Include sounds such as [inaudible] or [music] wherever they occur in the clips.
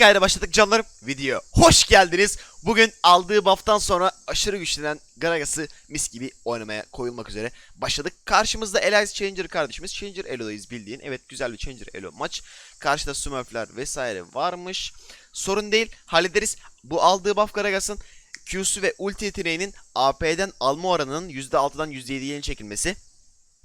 Kayda başladık canlarım. Video hoş geldiniz. Bugün aldığı buff'tan sonra aşırı güçlenen Gragas'ı mis gibi oynamaya koyulmak üzere başladık. Karşımızda Elias Changer kardeşimiz. Changer Elo'dayız bildiğin. Evet güzel bir Changer Elo maç. Karşıda Smurfler vesaire varmış. Sorun değil hallederiz. Bu aldığı buff Gragas'ın Q'su ve ulti yeteneğinin AP'den alma oranının %6'dan %7'ye çekilmesi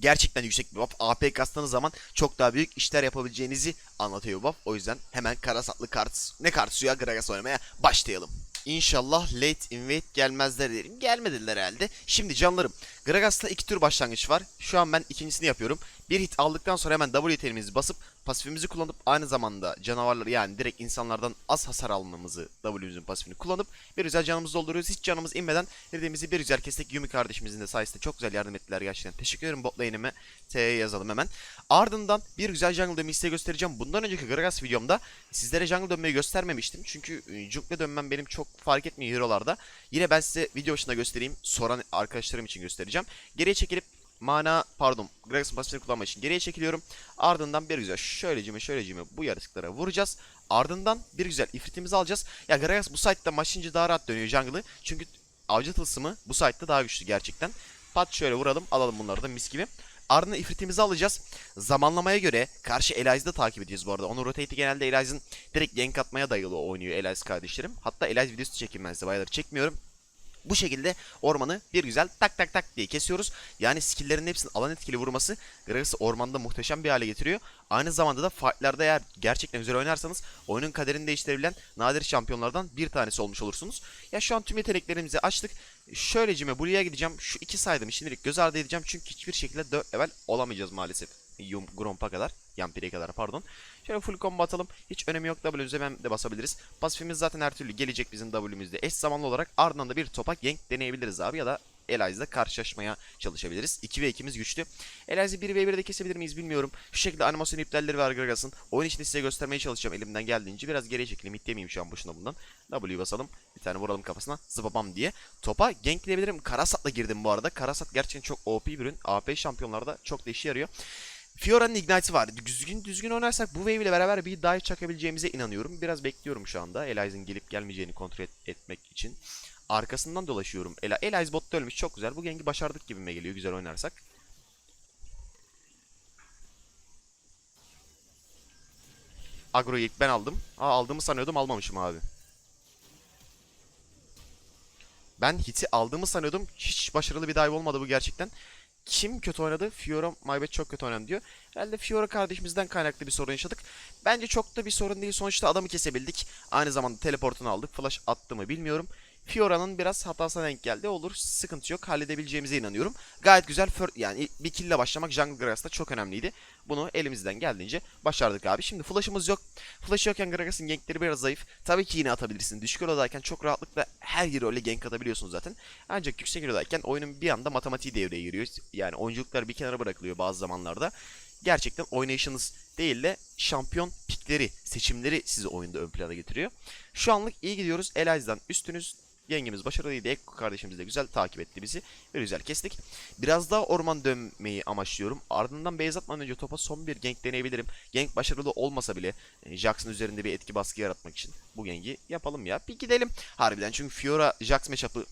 gerçekten yüksek bir buff. AP kastığınız zaman çok daha büyük işler yapabileceğinizi anlatıyor bu buff. O yüzden hemen karasatlı kart ne kart suya Gragas oynamaya başlayalım. İnşallah late invade gelmezler derim. Gelmediler herhalde. Şimdi canlarım. Gragas'ta iki tür başlangıç var. Şu an ben ikincisini yapıyorum. Bir hit aldıktan sonra hemen W yeteneğimizi basıp pasifimizi kullanıp aynı zamanda canavarları yani direkt insanlardan az hasar almamızı W'mizin pasifini kullanıp bir güzel canımızı dolduruyoruz. Hiç canımız inmeden dediğimizi bir güzel kestik. Yumi kardeşimizin de sayesinde çok güzel yardım ettiler gerçekten. Teşekkür ederim bot lane'ime. T'ye yazalım hemen. Ardından bir güzel jungle dönmeyi size göstereceğim. Bundan önceki Gragas videomda sizlere jungle dönmeyi göstermemiştim. Çünkü e, jungle dönmem benim çok fark etmiyor hero'larda. Yine ben size video başında göstereyim. Soran arkadaşlarım için göstereceğim. Geriye çekilip mana pardon Gragas'ın pasifini kullanmak için geriye çekiliyorum. Ardından bir güzel şöylecime şöylecime bu yaratıklara vuracağız. Ardından bir güzel ifritimizi alacağız. Ya Gragas bu site'da başlayınca daha rahat dönüyor jungle'ı. Çünkü avcı tılsımı bu site'da daha güçlü gerçekten. Pat şöyle vuralım alalım bunları da mis gibi. Ardından ifritimizi alacağız. Zamanlamaya göre karşı Elias'ı da takip edeceğiz bu arada. Onun rotate'i genelde Elias'ın direkt gank atmaya dayalı oynuyor Elias kardeşlerim. Hatta Elias videosu çekilmezdi bayağıdır çekmiyorum. Bu şekilde ormanı bir güzel tak tak tak diye kesiyoruz. Yani skill'lerin hepsinin alan etkili vurması Gragas'ı ormanda muhteşem bir hale getiriyor. Aynı zamanda da fight'larda eğer gerçekten güzel oynarsanız oyunun kaderini değiştirebilen nadir şampiyonlardan bir tanesi olmuş olursunuz. Ya şu an tüm yeteneklerimizi açtık. Şöylecime buraya gideceğim. Şu iki saydığımı şimdilik göz ardı edeceğim. Çünkü hiçbir şekilde 4 level olamayacağız maalesef. Yum Gromp'a kadar. Yampir'e kadar pardon. Şöyle full combo atalım. Hiç önemi yok W'mize hem de basabiliriz. Pasifimiz zaten her türlü gelecek bizim W'mizde. Eş zamanlı olarak ardından da bir topak gank deneyebiliriz abi ya da Elias'la karşılaşmaya çalışabiliriz. 2 ve 2'miz güçlü. Elias'ı 1 ve 1'de kesebilir miyiz bilmiyorum. Şu şekilde animasyon iptalleri var Gragas'ın. Oyun içinde size göstermeye çalışacağım elimden geldiğince. Biraz geriye çekelim. Hitleyemeyeyim şu an boşuna bundan. W basalım. Bir tane vuralım kafasına. Zıbabam diye. Topa gankleyebilirim. Karasat'la girdim bu arada. Karasat gerçekten çok OP bir ürün. AP şampiyonlarda çok da işe yarıyor. Fiora'nın Ignite'i var. Düzgün düzgün oynarsak bu wave ile beraber bir dive çakabileceğimize inanıyorum. Biraz bekliyorum şu anda. Elias'ın gelip gelmeyeceğini kontrol et- etmek için. Arkasından dolaşıyorum. Ela Elias botta ölmüş. Çok güzel. Bu gengi başardık gibime geliyor güzel oynarsak. Agro'yu ilk ben aldım. Aa aldığımı sanıyordum almamışım abi. Ben hit'i aldığımı sanıyordum. Hiç başarılı bir dive olmadı bu gerçekten. Kim kötü oynadı? Fiora Maybet çok kötü oynadı diyor. Herhalde Fiora kardeşimizden kaynaklı bir sorun yaşadık. Bence çok da bir sorun değil. Sonuçta adamı kesebildik. Aynı zamanda teleportunu aldık. Flash attı mı bilmiyorum. Fiora'nın biraz hatasına denk geldi. Olur. Sıkıntı yok. Halledebileceğimize inanıyorum. Gayet güzel. Yani bir kill ile başlamak Jungle Gragas'ta çok önemliydi. Bunu elimizden geldiğince başardık abi. Şimdi flash'ımız yok. Flash yokken Gragas'ın gankleri biraz zayıf. Tabii ki yine atabilirsin. Düşük elodayken çok rahatlıkla her hero ile gank atabiliyorsun zaten. Ancak yüksek elodayken oyunun bir anda matematiği devreye giriyor. Yani oyunculuklar bir kenara bırakılıyor bazı zamanlarda. Gerçekten oynayışınız değil de şampiyon pikleri, seçimleri sizi oyunda ön plana getiriyor. Şu anlık iyi gidiyoruz. Elias'dan üstünüz. Yengemiz başarılıydı. Ekko kardeşimiz de güzel takip etti bizi. Ve güzel kestik. Biraz daha orman dönmeyi amaçlıyorum. Ardından base atmadan önce topa son bir gank deneyebilirim. Gank başarılı olmasa bile e, Jax'ın üzerinde bir etki baskı yaratmak için bu gangi yapalım ya. Bir gidelim. Harbiden çünkü Fiora Jax matchup'ı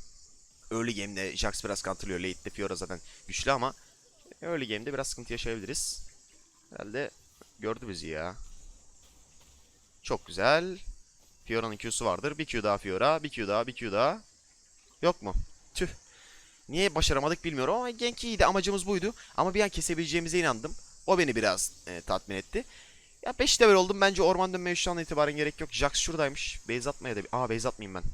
early game'de Jax biraz counterlıyor. Late'de Fiora zaten güçlü ama early game'de biraz sıkıntı yaşayabiliriz. Herhalde gördü bizi ya. Çok güzel. Fiora'nın Q'su vardır. Bir Q daha Fiora. Bir Q daha. Bir Q daha. Yok mu? Tüh. Niye başaramadık bilmiyorum ama Genk iyiydi. Amacımız buydu. Ama bir an kesebileceğimize inandım. O beni biraz e, tatmin etti. Ya 5 level oldum. Bence orman dönmeye şu an itibaren gerek yok. Jax şuradaymış. Base atmaya da... Aa base atmayayım ben.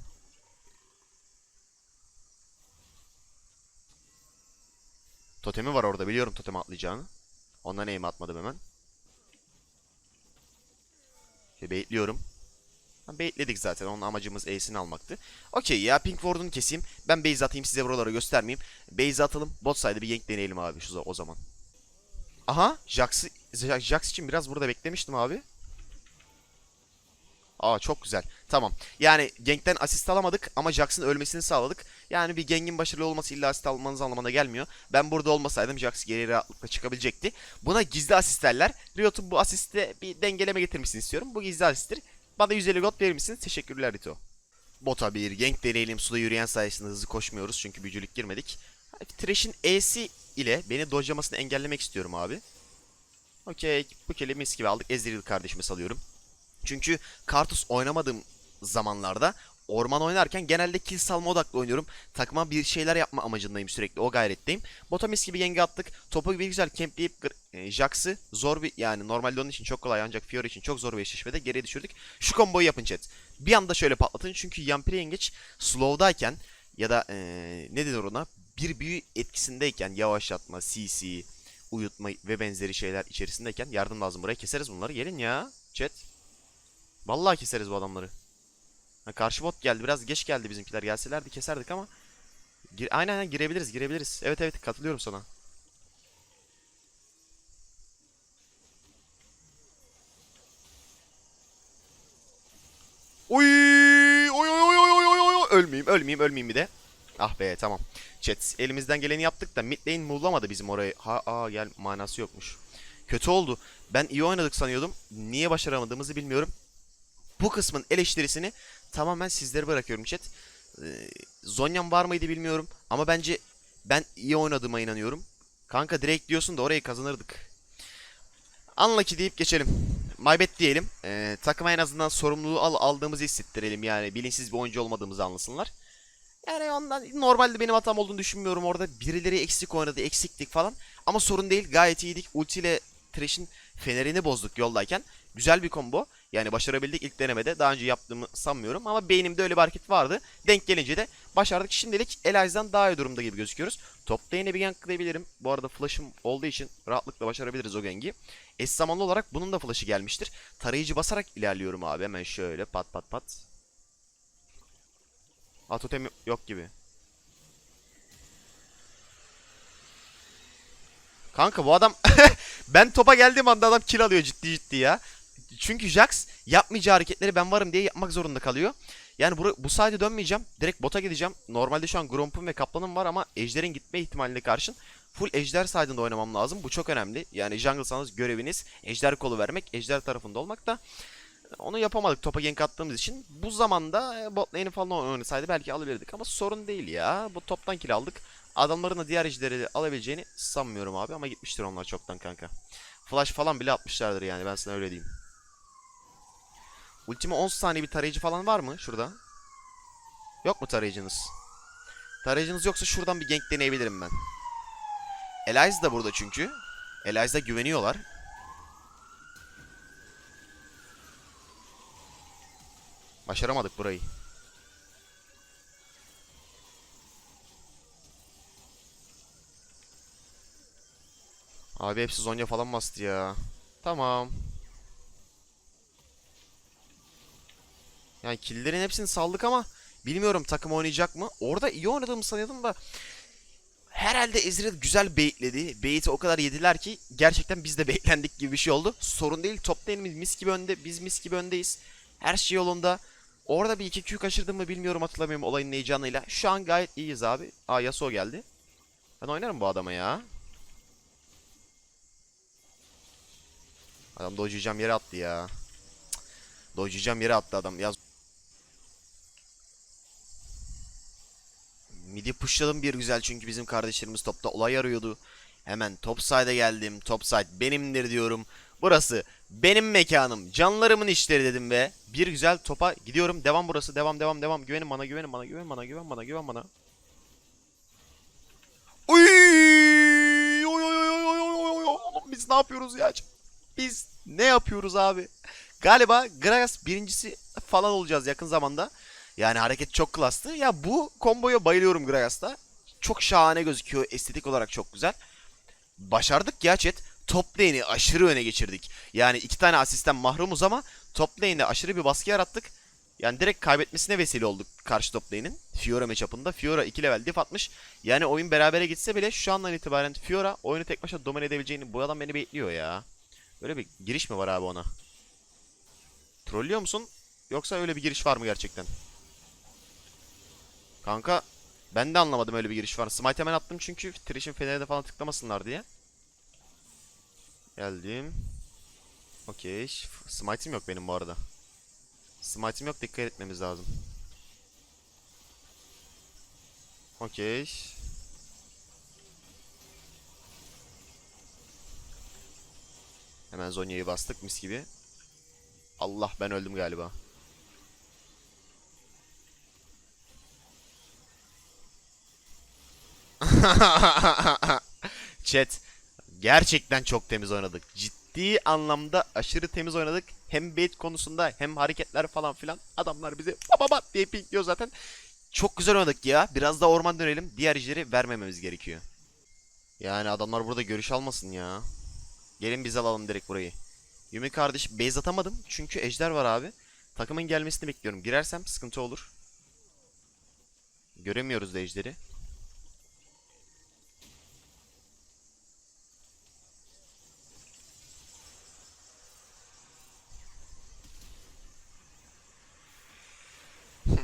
Totemi var orada. Biliyorum totem atlayacağını. Ondan aim atmadım hemen. Şey, baitliyorum. Baitledik zaten. Onun amacımız Ace'ini almaktı. Okey ya Pink Ward'unu keseyim. Ben base atayım size buraları göstermeyeyim. Base atalım. Bot side'e bir gank deneyelim abi şu o zaman. Aha. Jax Jax için biraz burada beklemiştim abi. Aa çok güzel. Tamam. Yani Gank'ten asist alamadık ama Jax'ın ölmesini sağladık. Yani bir Gang'in başarılı olması illa asist almanız anlamına gelmiyor. Ben burada olmasaydım Jax geri rahatlıkla çıkabilecekti. Buna gizli asist derler. Riot'un bu asiste bir dengeleme getirmesini istiyorum. Bu gizli asisttir. Bana 150 gold verir misiniz? Teşekkürler Rito. Bota bir gank deneyelim. Suda yürüyen sayesinde hızlı koşmuyoruz çünkü büyücülük girmedik. Thresh'in E'si ile beni dojlamasını engellemek istiyorum abi. Okey. Bu kele mis gibi aldık. Ezreal kardeşime salıyorum. Çünkü Kartus oynamadığım zamanlarda orman oynarken genelde kill salma odaklı oynuyorum. Takıma bir şeyler yapma amacındayım sürekli. O gayretteyim. Bota mis gibi yenge attık. Topu bir güzel campleyip e, Jax'ı zor bir yani normalde onun için çok kolay ancak Fiora için çok zor bir eşleşmede geriye düşürdük. Şu komboyu yapın chat. Bir anda şöyle patlatın çünkü Yampiri yengeç slow'dayken ya da e, ne denir ona bir büyü etkisindeyken yavaşlatma, CC, uyutma ve benzeri şeyler içerisindeyken yardım lazım buraya. Keseriz bunları. Gelin ya chat. Vallahi keseriz bu adamları. Ha, karşı bot geldi. Biraz geç geldi bizimkiler. Gelselerdi keserdik ama Gir aynen aynen girebiliriz, girebiliriz. Evet evet katılıyorum sana. Oy oy oy oy oy oy oy ölmeyeyim, ölmeyeyim, ölmeyeyim bir de. Ah be tamam. Chat elimizden geleni yaptık da mid lane muğlamadı bizim orayı. Ha aa gel manası yokmuş. Kötü oldu. Ben iyi oynadık sanıyordum. Niye başaramadığımızı bilmiyorum. Bu kısmın eleştirisini tamamen sizlere bırakıyorum chat. Ee, Zonya'm var mıydı bilmiyorum. Ama bence ben iyi oynadığıma inanıyorum. Kanka direkt diyorsun da orayı kazanırdık. Unlucky deyip geçelim. Maybet diyelim. Ee, takıma en azından sorumluluğu al aldığımızı hissettirelim. Yani bilinçsiz bir oyuncu olmadığımızı anlasınlar. Yani ondan normalde benim hatam olduğunu düşünmüyorum. Orada birileri eksik oynadı, eksiktik falan. Ama sorun değil. Gayet iyiydik. Ultiyle Thresh'in fenerini bozduk yoldayken. Güzel bir combo. Yani başarabildik ilk denemede. Daha önce yaptığımı sanmıyorum ama beynimde öyle bir hareket vardı. Denk gelince de başardık. Şimdilik Elias'dan daha iyi durumda gibi gözüküyoruz. Top lane'e bir ganklayabilirim. Bu arada flash'ım olduğu için rahatlıkla başarabiliriz o gangi. Eş zamanlı olarak bunun da flash'ı gelmiştir. Tarayıcı basarak ilerliyorum abi. Hemen şöyle pat pat pat. Aa totem yok gibi. Kanka bu adam [laughs] ben topa geldiğim anda adam kill alıyor ciddi ciddi ya. Çünkü Jax yapmayacağı hareketleri ben varım diye yapmak zorunda kalıyor. Yani bu, bu sayede dönmeyeceğim. Direkt bota gideceğim. Normalde şu an Gromp'um ve Kaplan'ım var ama Ejder'in gitme ihtimaline karşın full Ejder side'ında oynamam lazım. Bu çok önemli. Yani jungle'sanız göreviniz Ejder kolu vermek, Ejder tarafında olmak da onu yapamadık topa gank attığımız için. Bu zamanda e, bot lane'i falan oynasaydı belki alabilirdik ama sorun değil ya. Bu toptan kill aldık. Adamların da diğer ejderleri alabileceğini sanmıyorum abi ama gitmiştir onlar çoktan kanka. Flash falan bile atmışlardır yani ben sana öyle diyeyim. Ultime 10 saniye bir tarayıcı falan var mı şurada? Yok mu tarayıcınız? Tarayıcınız yoksa şuradan bir gank deneyebilirim ben. Elias da burada çünkü. Elias'a güveniyorlar. Başaramadık burayı. Abi hepsi Zonya falan bastı ya. Tamam. Yani killerin hepsini saldık ama bilmiyorum takım oynayacak mı? Orada iyi oynadığımı sanıyordum da herhalde Ezreal güzel baitledi. Bait'i o kadar yediler ki gerçekten biz de [laughs] baitlendik gibi bir şey oldu. Sorun değil. Top lane'imiz mis gibi önde. Biz mis gibi öndeyiz. Her şey yolunda. Orada bir 2Q kaçırdım mı bilmiyorum hatırlamıyorum olayın heyecanıyla. Şu an gayet iyiyiz abi. Aa Yasuo geldi. Ben oynarım bu adama ya. Adam dojuyacağım yere attı ya. Dojuyacağım yere attı adam. Yaz. Pushladım bir güzel çünkü bizim kardeşlerimiz topta olay arıyordu. Hemen top side'e geldim. Top side benimdir diyorum. Burası benim mekanım. Canlarımın işleri dedim ve bir güzel topa gidiyorum. Devam burası. Devam devam devam. Güvenin bana güvenin bana güven bana güven bana güven bana. Uy! Oy oy oy oy oy oy oy. Oğlum Biz ne yapıyoruz ya? Biz ne yapıyoruz abi? Galiba Gragas birincisi falan olacağız yakın zamanda. Yani hareket çok klastı. Ya bu komboya bayılıyorum Gragas'ta. Çok şahane gözüküyor. Estetik olarak çok güzel. Başardık ya chat. Top lane'i aşırı öne geçirdik. Yani iki tane asisten mahrumuz ama top lane'de aşırı bir baskı yarattık. Yani direkt kaybetmesine vesile olduk karşı top lane'in. Fiora matchup'ında. Fiora 2 level diff atmış. Yani oyun berabere gitse bile şu andan itibaren Fiora oyunu tek başına domine edebileceğini bu adam beni bekliyor ya. Böyle bir giriş mi var abi ona? Trollüyor musun? Yoksa öyle bir giriş var mı gerçekten? Kanka ben de anlamadım öyle bir giriş var. Smite hemen attım çünkü Thresh'in fenerine falan tıklamasınlar diye. Geldim. Okey. Smite'im yok benim bu arada. Smite'im yok dikkat etmemiz lazım. Okey. Hemen Zonya'yı bastık mis gibi. Allah ben öldüm galiba. [laughs] Chat gerçekten çok temiz oynadık. Ciddi anlamda aşırı temiz oynadık. Hem bait konusunda hem hareketler falan filan. Adamlar bizi baba baba diye pinkliyor zaten. Çok güzel oynadık ya. Biraz da orman dönelim. Diğer işleri vermememiz gerekiyor. Yani adamlar burada görüş almasın ya. Gelin biz alalım direkt burayı. Yumi kardeş base atamadım. Çünkü ejder var abi. Takımın gelmesini bekliyorum. Girersem sıkıntı olur. Göremiyoruz da ejderi.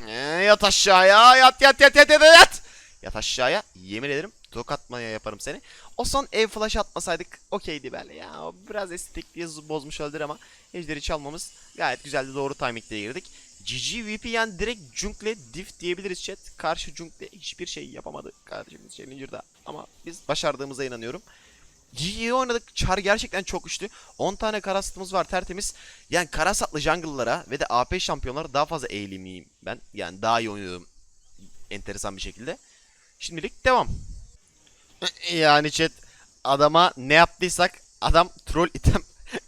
Ee, yat aşağıya yat yat yat yat yat yat. Yat aşağıya yemin ederim tokatmaya yaparım seni. O son ev flash atmasaydık okeydi böyle ya o biraz estetikliği bozmuş olabilir ama ejderi çalmamız gayet güzeldi doğru timing'de girdik. GG VP yani direkt Junk'le diff diyebiliriz chat. Karşı Junk'le hiçbir şey yapamadı kardeşimiz Challenger'da ama biz başardığımıza inanıyorum. GG'yi oynadık. Char gerçekten çok güçlü. 10 tane karasatımız var tertemiz. Yani karasatlı jungle'lara ve de AP şampiyonlara daha fazla eğilimliyim ben. Yani daha iyi oynuyorum enteresan bir şekilde. Şimdilik devam. [laughs] Yani chat adama ne yaptıysak adam troll item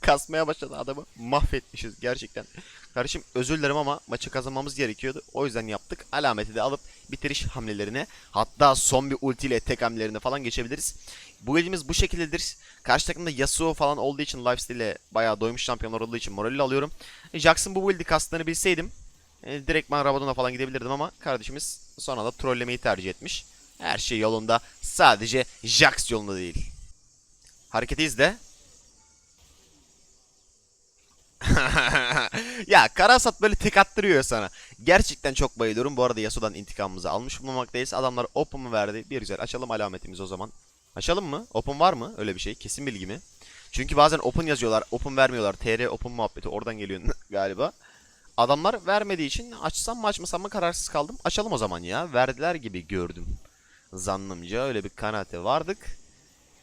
kasmaya başladı. Adamı mahvetmişiz gerçekten. Kardeşim özür dilerim ama maçı kazanmamız gerekiyordu. O yüzden yaptık. Alameti de alıp bitiriş hamlelerine hatta son bir ultiyle tek hamlelerine falan geçebiliriz. Bu build'imiz bu şekildedir. Karşı takımda Yasuo falan olduğu için lifesteal'e bayağı doymuş şampiyonlar olduğu için morali alıyorum. Jackson bu build'i kastığını bilseydim e, direkt ben Rabadon'a falan gidebilirdim ama kardeşimiz sonra da trollemeyi tercih etmiş. Her şey yolunda. Sadece Jax yolunda değil. Hareketi izle. [laughs] ya Karasat böyle tek attırıyor sana. Gerçekten çok bayılıyorum. Bu arada Yasuo'dan intikamımızı almış bulunmaktayız. Adamlar open'ı verdi. Bir güzel açalım alametimizi o zaman. Açalım mı? Open var mı? Öyle bir şey. Kesin bilgi mi? Çünkü bazen open yazıyorlar. Open vermiyorlar. TR open muhabbeti oradan geliyor [laughs] galiba. Adamlar vermediği için açsam mı açmasam mı kararsız kaldım. Açalım o zaman ya. Verdiler gibi gördüm. Zannımca öyle bir kanaate vardık.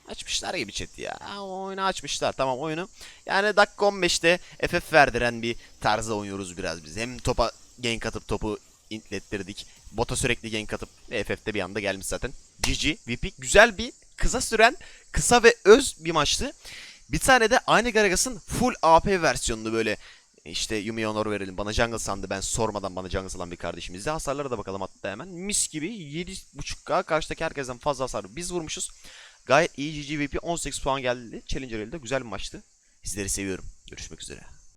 Açmışlar gibi chat ya. Oyunu açmışlar. Tamam oyunu. Yani dakika 15'te FF verdiren bir tarzda oynuyoruz biraz biz. Hem topa gank atıp topu intlettirdik. Bota sürekli gank atıp FF'de bir anda gelmiş zaten. GG, VP güzel bir kısa süren kısa ve öz bir maçtı. Bir tane de aynı Garagas'ın full AP versiyonunu böyle işte Yumi'ye honor verelim. Bana jungle sandı. Ben sormadan bana jungle salan bir kardeşimizdi. Hasarlara da bakalım hatta hemen. Mis gibi 7.5k karşıdaki herkesten fazla hasar biz vurmuşuz. Gayet iyi GGVP 18 puan geldi. Challenger elde güzel bir maçtı. Sizleri seviyorum. Görüşmek üzere.